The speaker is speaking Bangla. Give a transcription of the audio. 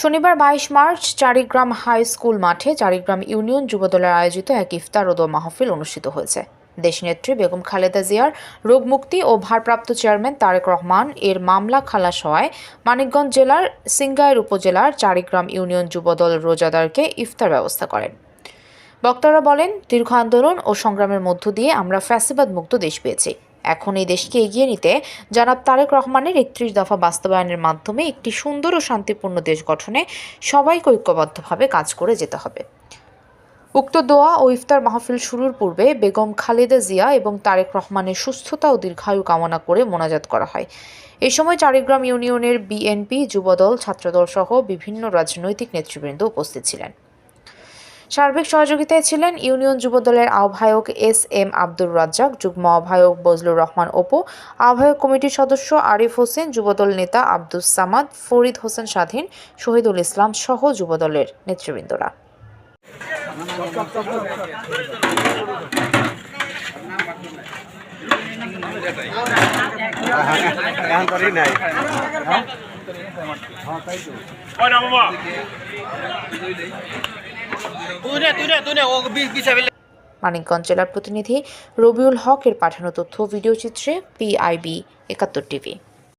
শনিবার বাইশ মার্চ চারিগ্রাম হাই স্কুল মাঠে চারিগ্রাম ইউনিয়ন যুবদলের আয়োজিত এক ইফতার ও মাহফিল অনুষ্ঠিত হয়েছে। দেশনেত্রী বেগম খালেদা জিয়ার রোগমুক্তি ও ভারপ্রাপ্ত চেয়ারম্যান তারেক রহমান এর মামলা খালাস হওয়ায় মানিকগঞ্জ জেলার সিংগাইর উপজেলার চারিগ্রাম ইউনিয়ন যুবদল রোজাদারকে ইফতার ব্যবস্থা করেন। বক্তারা বলেন, দীর্ঘ আন্দোলন ও সংগ্রামের মধ্য দিয়ে আমরা ফ্যাসিবাদ মুক্ত দেশ পেয়েছি। এখন এই দেশকে এগিয়ে নিতে জনাব তারেক রহমানের একত্রিশ দফা বাস্তবায়নের মাধ্যমে একটি সুন্দর ও শান্তিপূর্ণ দেশ গঠনে সবাইকে ঐক্যবদ্ধভাবে কাজ করে যেতে হবে। উক্ত দোয়া ও ইফতার মাহফিল শুরুর পূর্বে বেগম খালেদা জিয়া এবং তারেক রহমানের সুস্থতা ও দীর্ঘায়ু কামনা করে মোনাজাত করা হয়। এ সময় চারিগ্রাম ইউনিয়নের বিএনপি, যুবদল, ছাত্রদল সহ বিভিন্ন রাজনৈতিক নেতৃবৃন্দ উপস্থিত ছিলেন। সার্বিক সহযোগিতায় ছিলেন ইউনিয়ন যুবদলের আহ্বায়ক এস এম আব্দুর রাজ্জাক, যুগ্ম আহ্বায়ক বজলুর রহমান অপু, আহ্বায়ক কমিটির সদস্য আরিফ হোসেন, যুবদল নেতা আব্দুস সামাদ, ফরিদ হোসেন স্বাধীন, শহীদুল ইসলাম সহ যুবদলের নেতৃবৃন্দরা। মানিকগঞ্জ জেলার প্রতিনিধি রবিউল হকের পাঠানো তথ্য ভিডিও চিত্রে পিআইবি একাত্তর টিভি।